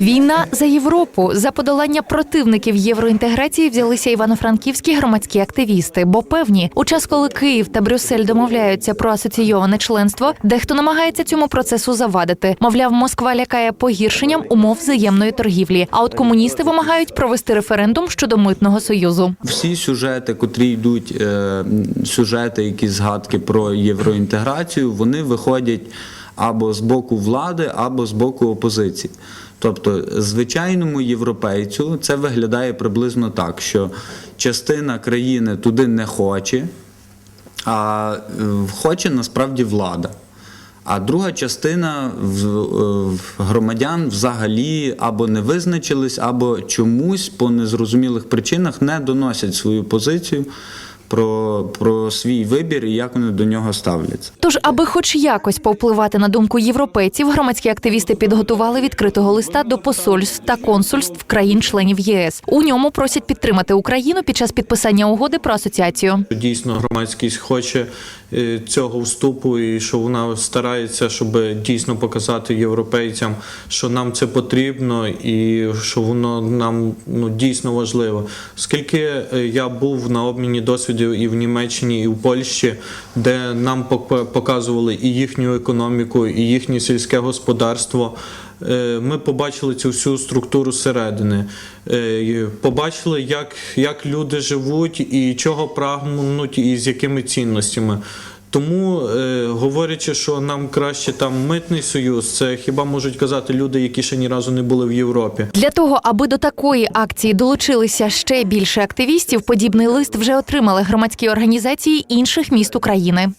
Війна за Європу за подолання противників євроінтеграції взялися івано-франківські громадські активісти. Бо певні, у час, коли Київ та Брюссель домовляються про асоційоване членство, дехто намагається цьому процесу завадити. Мовляв, Москва лякає погіршенням умов взаємної торгівлі. А от комуністи вимагають провести референдум щодо митного союзу. Всі сюжети, котрі йдуть, е, сюжети, які згадки про євроінтеграцію, вони виходять або з боку влади, або з боку опозиції. Тобто, звичайному європейцю це виглядає приблизно так, що частина країни туди не хоче, а е, хоче насправді влада. А друга частина е, громадян взагалі або не визначились, або чомусь по незрозумілих причинах не доносять свою позицію про, про свій вибір і як вони до нього ставляться. Тож, аби хоч якось повпливати на думку європейців, громадські активісти підготували відкритого листа до посольств та консульств країн-членів ЄС. У ньому просять підтримати Україну під час підписання угоди про асоціацію. Дійсно, громадськість хоче е, цього вступу, і що вона старається, щоб дійсно показати європейцям, що нам це потрібно, і що воно нам ну дійсно важливо. Оскільки е, я був на обміні досвідів і в Німеччині, і в Польщі, де нам показували і їхню економіку, і їхнє сільське господарство. Е, Ми побачили цю всю структуру зсередини, Е, побачили, як, як люди живуть і чого прагнуть, і з якими цінностями. Тому, е, говорячи, що нам краще там митний союз, це хіба можуть казати люди, які ще ні разу не були в Європі. Для того, аби до такої акції долучилися ще більше активістів, подібний лист вже отримали громадські організації інших міст України.